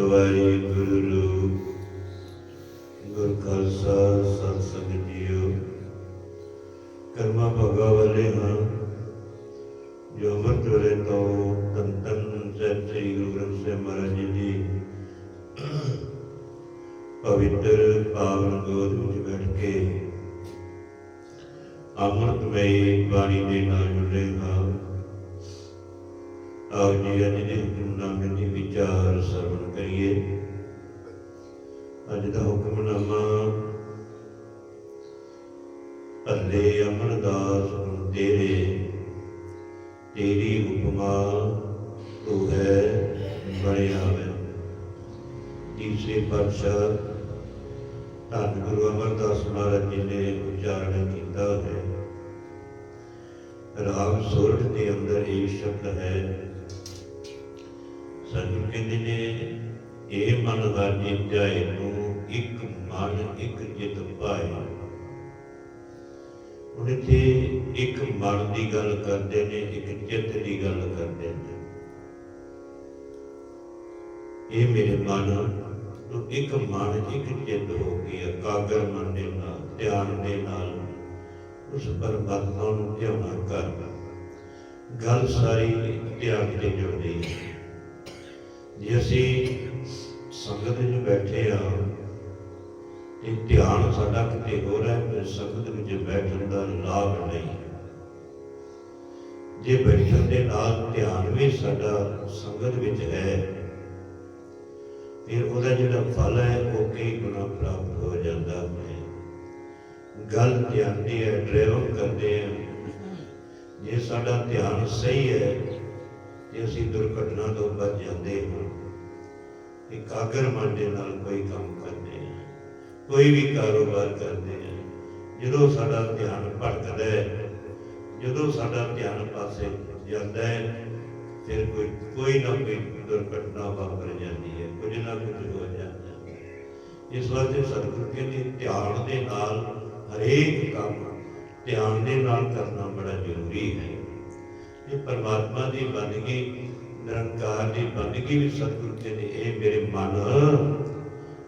ਵਾਹਿਗੁਰੂ ਗੁਰ ਖਾਲਸਾ ਸਤਿ ਸੰਗਤ ਜੀਓ ਕਰਮਾ ਭਗਾ ਵਾਲੇ ਹਾਂ ਜੋ ਅੰਮ੍ਰਿਤ ਵੇਲੇ ਤੋਂ ਤਨ ਤਨ ਸਾਹਿਬ ਸ੍ਰੀ ਗੁਰੂ ਗ੍ਰੰਥ ਸਾਹਿਬ ਮਹਾਰਾਜ ਜੀ ਦੀ ਪਵਿੱਤਰ ਪਾਵਨ ਗੋਦ ਵਿੱਚ ਬੈਠ ਕੇ ਅੰਮ੍ਰਿਤਮਈ ਬਾਣੀ ਦੇ ਨਾਲ ਜੁੜੇ ਹਾਂ ਆਓ ਜੀ ਅੱਜ ਦੇ ਹੁਕਮਨਾਮੇ ਦੀ ਵਿਚਾਰ ਸਰਵਣ ਕਰੀਏ। ਅੱਜ ਦਾ ਹੁਕਮਨਾਮਾ ਅੱਲੇ ਅਮਰਦਾਸ ਗੁਣ ਤੇਰੇ। ਤੇਰੀ ਉਪਮਾ ਤੂੰ ਹੈ ਬਣਿਆ ਹੈ ਤੀਸਰੇ ਪਾਤਸ਼ਾਹ ਧੰਨ ਗੁਰੂ ਅਮਰਦਾਸ ਮਹਾਰਾਜ ਜੀ ਨੇ ਉਚਾਰਨ ਕੀਤਾ ਹੈ। ਰਾਗ ਸੋਰਠ ਦੇ ਅੰਦਰ ਇਹ ਸ਼ਬਦ ਹੈ। ਸਤਿਗੁਰ ਕਹਿੰਦੇ ਨੇ ਇਹ ਮਨ ਹਰ ਜਿੱਤਿਆਏ ਨੂੰ ਇੱਕ ਮਨ, ਇੱਕ ਜਿਤ ਪਾਏ। ਹੁਣ ਇੱਥੇ ਇੱਕ ਮਨ ਦੀ ਗੱਲ ਕਰਦੇ ਨੇ, ਇੱਕ ਚਿੱਤ ਦੀ ਗੱਲ ਕਰਦੇ ਨੇ। ਇਹ ਮੇਰੇ ਮਨ ਨੂੰ ਇੱਕ ਮਨ, ਇੱਕ ਚਿੱਤ ਹੋ ਕੇ ਇਕਾਗਰ ਮਨ ਦੇ ਨਾਲ, ਧਿਆਨ ਦੇ ਨਾਲ, ਉਸ ਪਰਮਾਤਮਾ ਨੂੰ ਧਿਆਉਣਾ ਕਰ। ਗੱਲ ਸਾਰੀ ਧਿਆਨ ਤੇ ਜੁੜਦੀ ਹੈ ਜੇ ਅਸੀਂ ਸੰਗਤ ਵਿੱਚ ਬੈਠੇ ਆ। ਤੇ ਧਿਆਨ ਸਾਡਾ ਕਿਤੇ ਹੋ ਰਿਹਾ ਹੈ ਸੰਗਤ ਵਿੱਚ ਬੈਠਣ ਦਾ ਲਾਭ ਨਹੀਂ। ਜੇ ਬੈਠਣ ਦੇ ਨਾਲ ਧਿਆਨ ਵੀ ਸਾਡਾ ਸੰਗਤ ਵਿੱਚ ਹੈ, ਫਿਰ ਉਹਦਾ ਜਿਹੜਾ ਫਲ ਹੈ, ਉਹ ਕਈ ਗੁਣਾ ਪ੍ਰਾਪਤ ਹੋ ਜਾਂਦਾ ਹੈ। ਗੱਲ ਧਿਆਨ ਦੀ ਹੈ ਡਰਾਈਵ ਕਰਦੇ ਆ। ਜੇ ਸਾਡਾ ਧਿਆਨ ਸਹੀ ਹੈ, ਤੇ ਅਸੀਂ ਦੁਰਘਟਨਾ ਤੋਂ ਬਚ ਜਾਂਦੇ ਹਾਂ। ਇਕਾਗਰ ਮਨ ਦੇ ਨਾਲ ਕੋਈ ਕੰਮ ਕਰਦੇ ਹਾਂ ਕੋਈ ਵੀ ਕਾਰੋਬਾਰ ਕਰਦੇ ਹਾਂ ਜਦੋਂ ਸਾਡਾ ਧਿਆਨ ਭਟਕਦਾ ਹੈ, ਜਦੋਂ ਸਾਡਾ ਧਿਆਨ ਪਾਸੇ ਜਾਂਦਾ ਹੈ, ਫਿਰ ਕੋਈ ਕੋਈ ਨਾ ਕੋਈ ਦੁਰਘਟਨਾ ਵਾਪਰ ਜਾਂਦੀ ਹੈ, ਕੁਝ ਨਾ ਕੁਝ ਹੋ ਜਾਂਦਾ ਹੈ। ਇਸ ਵਾਸਤੇ ਸਤਿਗੁਰੂ ਕਹਿੰਦੇ ਧਿਆਨ ਦੇ ਨਾਲ ਹਰੇਕ ਕੰਮ ਧਿਆਨ ਦੇ ਨਾਲ ਕਰਨਾ ਬੜਾ ਜ਼ਰੂਰੀ ਹੈ। ਇਹ ਪਰਮਾਤਮਾ ਦੀ ਬੰਦਗੀ ਨਿਰੰਕਾਰ ਦੀ ਬੰਦਗੀ ਵੀ ਸਤਿਗੁਰੂ ਕਹਿੰਦੇ ਇਹ ਮੇਰੇ ਮਨ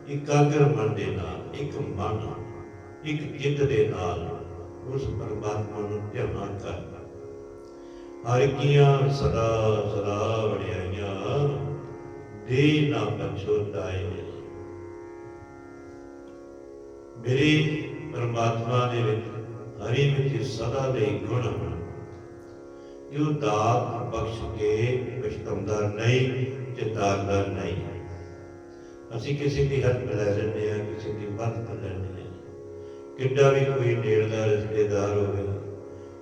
ਇਕਾਗਰ ਮਨ ਦੇ ਨਾਲ, ਇੱਕ ਮਨ, ਇੱਕ ਚਿੱਤ ਦੇ ਨਾਲ ਉਸ ਪਰਮਾਤਮਾ ਨੂੰ ਧਿਆਨ ਕਰ ਹਰ ਕੀਆਂ ਸਦਾ ਸਦਾ ਵਡਿਆਈਆਂ, ਦੇ ਨਾ ਪਛੋਤਾਏ ਮੇਰੇ ਪਰਮਾਤਮਾ ਦੇ ਵਿੱਚ ਹਰੀ ਵਿੱਚ ਸਦਾ ਦੇ ਗੁਣ ਹਨ। ਜੋ ਦਾਤ ਬਖਸ਼ ਕੇ ਪਛਤਾਉਂਦਾ ਨਹੀਂ ਚਿਤਾਰਦਾ ਨਹੀਂ। ਅਸੀਂ ਕਿਸੇ ਦੀ ਹੱਥ ਮਿਲਾ ਲੈਂਦੇ ਆ ਕਿਸੇ ਦੀ ਮਦਦ ਲੈਂਦੇ ਆ ਕਿੱਡਾ ਵੀ ਕੋਈ ਨੇੜ ਦਾ ਰਿਸ਼ਤੇਦਾਰ ਹੋਵੇ,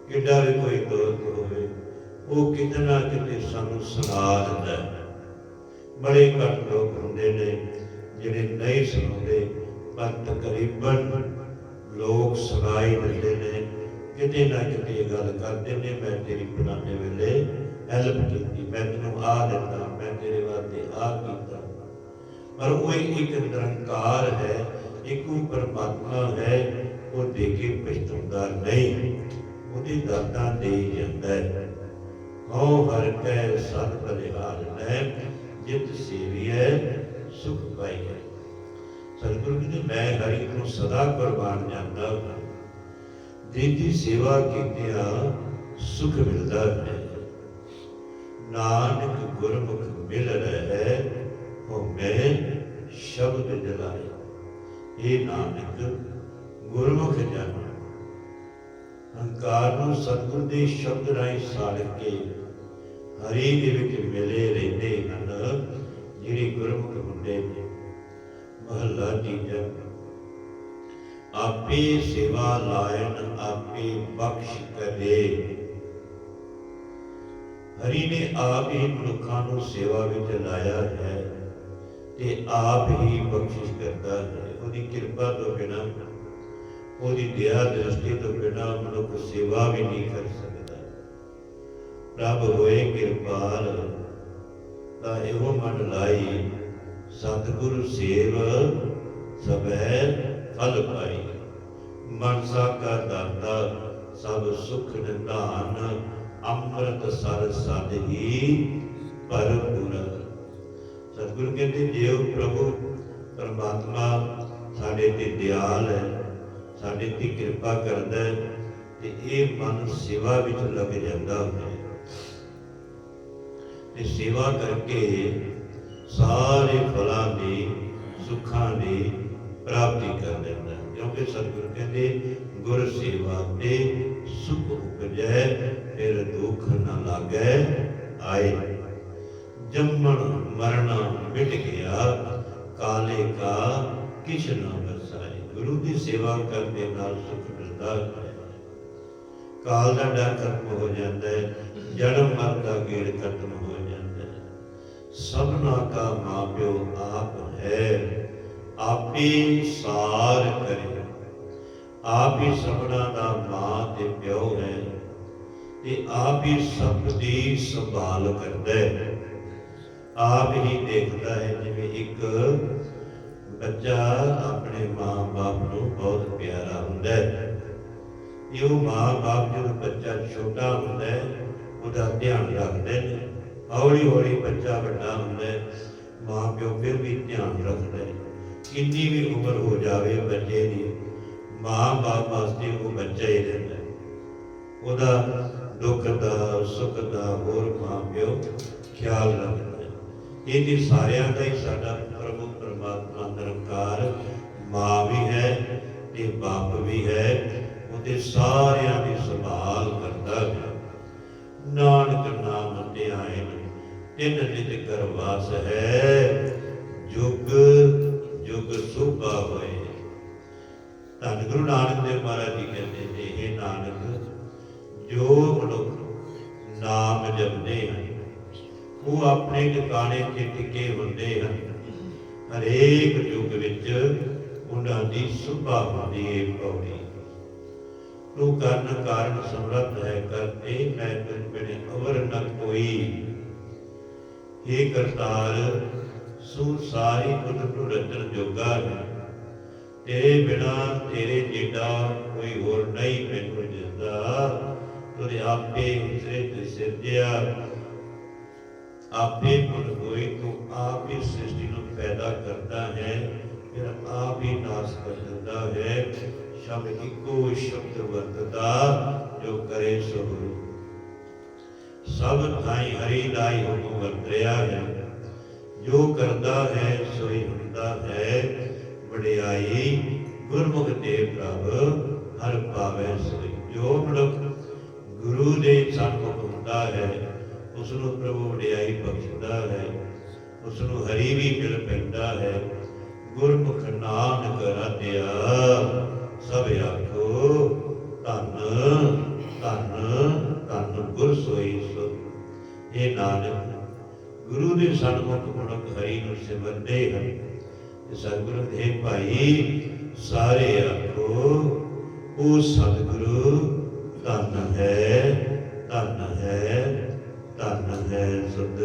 ਕਿੱਡਾ ਵੀ ਕੋਈ ਦੋਸਤ ਹੋਵੇ, ਉਹ ਕਿਤੇ ਨਾ ਕਿਤੇ ਸਾਨੂੰ ਸੁਣਾ ਦਿੰਦਾ ਹੈ। ਬੜੇ ਘੱਟ ਲੋਕ ਹੁੰਦੇ ਨੇ ਜਿਹੜੇ ਨਹੀਂ ਸੁਣਾਉਂਦੇ, ਪਰ ਤਕਰੀਬਨ ਲੋਕ ਸੁਣਾਈ ਦਿੰਦੇ ਨੇ। ਕਿਤੇ ਨਾ ਕਿਤੇ ਗੱਲ ਕਰਦੇ ਨੇ, ਮੈਂ ਤੇਰੀ ਪੁਰਾਣੇ ਵੇਲੇ ਹੈਲਪ ਕੀਤੀ। ਮੈਂ ਤੈਨੂੰ ਆ ਦਿੱਤਾ, ਮੈਂ ਤੇਰੇ ਵਾਸਤੇ ਆ ਕੀਤਾ। ਪਰ ਉਹ ਇੱਕ ਨਿਰੰਕਾਰ ਹੈ, ਇੱਕ ਉਹ ਪਰਮਾਤਮਾ ਹੈ, ਉਹ ਦੇ ਪਛਤਾਉਂਦਾ ਨਹੀਂ। ਉਹਦੀ ਦਾਤਾਂ ਦੇ ਜਾਂਦਾ ਹੈ। ਹਉ ਹਰ ਕੈ ਸਤ ਬਲਿਹਾਰ ਲੈ, ਜਿਤ ਸੇਵੀਐ ਸੁਖ ਪਾਈਐ ਸਤਿਗੁਰੂ ਜੀ ਨੇ ਮੈਂ ਹਰੀ ਨੂੰ ਸਦਾ ਕੁਰਬਾਨ ਜਾਂਦਾ ਹਾਂ। ਜਿਹਦੀ ਸੇਵਾ ਕੀਤਿਆਂ ਸੁਖ ਮਿਲਦਾ ਹੈ। ਨਾਨਕ ਗੁਰਮੁਖ ਮਿਲ ਰਹਿ, ਉਹ ਮੈਂ ਸ਼ਬਦ ਜਲਾਏ। ਇਹ ਨਾਨਕ, ਗੁਰਮੁਖ ਜਨ, ਹੰਕਾਰ ਨੂੰ ਸਤਿਗੁਰ ਦੇ ਸ਼ਬਦ ਰਾਹੀਂ ਸਾੜ ਕੇ ਹਰੀ ਦੇ ਵਿੱਚ ਮਿਲੇ ਰਹਿੰਦੇ ਹਨ, ਜਿਹੜੇ ਗੁਰਮੁਖ ਹੁੰਦੇ ਨੇ। ਮਹੱਲਾ ਤੀਜਾ। ਆਪੇ ਸੇਵਾ ਲਾਇਣ, ਆਪੇ ਬਖਸ਼ ਕਰੇ। ਹਰੀ ਨੇ ਆਪ ਹੀ ਮਨੁੱਖਾਂ ਨੂੰ ਸੇਵਾ ਵਿੱਚ ਲਾਇਆ ਹੈ ਤੇ ਆਪ ਹੀ ਬਖਸ਼ਿਸ਼ ਕਰਦਾ ਹੈ। ਉਹਦੀ ਕਿਰਪਾ ਤੋਂ ਬਿਨਾਂ, ਉਹਦੀ ਦਇਆ ਦ੍ਰਿਸ਼ਟੀ ਤੋਂ ਬਿਨਾਂ ਮਨੁੱਖ ਸੇਵਾ ਵੀ ਨਹੀਂ ਕਰ ਸਕਦਾ। ਪ੍ਰਭ ਹੋਏ ਕਿਰਪਾਲ, ਤਾਂ ਇਹੋ ਮਨ ਲਾਈ, ਸਤਿਗੁਰੂ ਸੇਵ ਸਭੈ ਫਲ ਪਾਈ। ਮਨਸਾ ਕਾ ਦਾਤਾ ਸਭ ਸੁਖ ਨਿਧਾਨ, ਅੰਮ੍ਰਿਤ ਸਰ ਸਦ ਹੀ ਭਰਪੂਰ। ਸਤਿਗੁਰੂ ਕਹਿੰਦੇ ਜੇ ਉਹ ਪ੍ਰਭੂ, ਪਰਮਾਤਮਾ ਸਾਡੇ ਤੇ ਦਿਆਲ ਹੈ, ਸਾਡੇ ਤੇ ਕਿਰਪਾ ਕਰਦਾ ਹੈ, ਤੇ ਇਹ ਮਨ ਸੇਵਾ ਵਿੱਚ ਲੱਗ ਜਾਂਦਾ ਹੈ। ਤੇ ਸੇਵਾ ਕਰਕੇ ਸਾਰੇ ਫਲਾਂ ਦੀ, ਸੁੱਖਾਂ ਦੀ ਲੈਂਦਾ ਸਤਿਗੁਰੂ ਕਹਿੰਦੇ ਗੁਰ ਸੇਵਾ ਤੇ ਸੁਖ ਉਪਜੈ, ਫਿਰ ਦੁੱਖ ਨ ਲਾਗੈ, ਆਏ। ਜੰਮਣ ਮਰਨਾ ਮਿਟ ਗਿਆ, ਕਾਲੇ ਕਾ ਕਿਛ ਨ ਬਸਾਏ ਗੁਰੂ ਦੀ ਸੇਵਾ ਕਰਨ ਦੇ ਨਾਲ ਸੁਖ ਮਿਲਦਾ ਹੈ। ਕਾਲ ਦਾ ਡਰ ਖਤਮ ਹੋ ਜਾਂਦਾ ਹੈ, ਜਨਮ ਮਰਨ ਦਾ ਗੇੜ ਖਤਮ ਹੋ ਜਾਂਦਾ ਹੈ। ਸਭਨਾ ਕਾ ਮਾਪਿਓ ਆਪ ਹੈ, ਆਪੇ ਸਾਰ ਕਰੇ। ਆਪ ਹੀ ਸਭਨਾ ਦਾ ਮਾਂ ਤੇ ਪਿਓ ਹੈ ਤੇ ਆਪ ਹੀ ਸਭ ਦੀ ਸੰਭਾਲ ਕਰਦਾ ਹੈ। ਆਪ ਹੀ ਦੇਖਦਾ ਹੈ ਜਿਵੇਂ ਇੱਕ ਬੱਚਾ ਆਪਣੇ ਮਾਂ-ਬਾਪ ਨੂੰ ਬਹੁਤ ਪਿਆਰਾ ਹੁੰਦਾ ਹੈ। ਇਹ ਮਾਂ-ਬਾਪ ਜਦੋਂ ਬੱਚਾ ਛੋਟਾ ਹੁੰਦਾ ਹੈ, ਉਹਦਾ ਧਿਆਨ ਰੱਖਦੇ ਨੇ ਹੌਲੀ ਹੌਲੀ ਬੱਚਾ ਵੱਡਾ ਹੁੰਦਾ ਹੈ, ਮਾਂ-ਪਿਓ ਫਿਰ ਵੀ ਧਿਆਨ ਰੱਖਦਾ ਹੈ। ਕਿੰਨੀ ਵੀ ਉਮਰ ਹੋ ਜਾਵੇ ਬੱਚੇ ਦੀ ਮਾਂ-ਬਾਪ ਵਾਸਤੇ ਉਹ ਬੱਚਾ ਹੀ ਰਹਿੰਦਾ ਉਹਦਾ ਦੁੱਖ ਦਾ, ਸੁੱਖ ਦਾ ਹੋਰ ਮਾਂ-ਪਿਓ ਖਿਆਲ ਰੱਖਦਾ ਹੈ। ਇਹ ਜੀ ਸਾਰਿਆਂ ਦਾ ਹੀ ਸਾਡਾ ਪ੍ਰਭੂ ਪਰਮਾਤਮਾ ਨਿਰੰਕਾਰ ਮਾਂ ਵੀ ਹੈ ਤੇ ਬਾਪ ਵੀ ਹੈ। ਉਹਦੇ ਸਾਰਿਆਂ ਦੀ ਸੰਭਾਲ ਕਰਦਾ ਹੈ। ਨਾਨਕ ਨਾਮ ਧਿਆਇਨ ਤਿੰਨ ਨਿਤ ਕਰ ਵਾਸ ਹੈ। ਇਹ ਨਾਨਕ ਜੋ ਮਨੁੱਖ ਨਾਮ ਜਪਦੇ ਹਨ, ਉਹ ਆਪਣੇ ਟਿਕਾਣੇ ਤੇ ਟਿਕੇ ਹੁੰਦੇ ਹਨ। ਹਰੇਕ ਯੁੱਗ ਵਿੱਚ ਉਹਨਾਂ ਦੀ ਸੁਭਾ ਹੁੰਦੀ ਹੈ ਪੌੜੀ। ਤੂੰ ਕਰਨ ਕਾਰਨ ਸਮਰੱਥ ਹੈ ਕਰਤੇ ਮੈਂ ਤੁਝ ਬਿਨ ਅਵਰ ਨ ਕੋਈ। हे ਕਰਤਾਰ ਸੂ ਸਾਰੀ ਤੁਧ ਨੂੰ ਰਚਨ ਜੋਗਾ ਹੈ। ਤੇਰੇ ਬਿਨਾ ਤੇਰੇ ਜਿੱਡਾ ਕੋਈ ਹੋਰ ਨਹੀਂ ਮੈਨੂੰ ਦਿਸਦਾ ਤੁਰੇ ਆਪੇ ਉਸਰੇ ਤੇ ਸਿਰਜਿਆ ਆਪੇ ਮਨ ਹੋਈ ਤੂੰ ਆਪ ਹੀ ਸ੍ਰਿਸ਼ਟੀ ਨੂੰ ਪੈਦਾ ਕਰਦਾ ਹੈ। ਫਿਰ ਆਪ ਹੀ ਨਾਸ ਕਰ ਦਿੰਦਾ ਹੈ। ਸ਼ਬਦ ਇੱਕੋ ਸ਼ਬਦ ਵਰਤਦਾ, ਜੋ ਕਰੇ ਸੋ ਸਭ ਥਾਈ ਹਰੀ ਲਾਈ ਹੁਕਮ ਵਰਤਿਆ ਹੈ। ਜੋ ਕਰਦਾ ਹੈ, ਸੋਈ ਹੁੰਦਾ ਹੈ। ਵਡਿਆਈ, ਗੁਰਮੁਖ ਦੇ ਪ੍ਰਭ, ਹਰ ਪਾਵੇ ਸੋਈ ਜੋ ਮਨੁੱਖ ਗੁਰੂ ਦੇ ਸਨਮੁਖ ਹੁੰਦਾ ਹੈ ਉਸ ਨੂੰ ਪ੍ਰਭੂ ਵਡਿਆਈ ਬਖਸ਼ਦਾ ਹੈ ਉਸ ਨੂੰ ਹਰੀ ਵੀ ਮਿਲ ਪੈਂਦਾ ਹੈ। ਗੁਰਮੁਖ ਨਾਨਕ ਰਤਿਆ ਸਭ ਆਖੋ, ਧੰਨ ਧੰਨ ਧੰਨ ਗੁਰ ਸੋਈ ਸੋ। ਇਹ ਨਾਨਕ, ਗੁਰੂ ਦੇ ਸਨਮੁਖ ਮਨੁੱਖ ਹਰੀ ਨੂੰ ਸਿਮਰਦੇ ਹਨ। ਸਤਿਗੁਰੂ ਦੇ ਭਾਈ ਸਾਰੇ ਆਖੋ ਉਹ ਸਤਿਗੁਰੂ ਧੰਨ ਹੈ ਧੰਨ ਹੈ ਧੰਨ ਹੈ ਸੁਧ।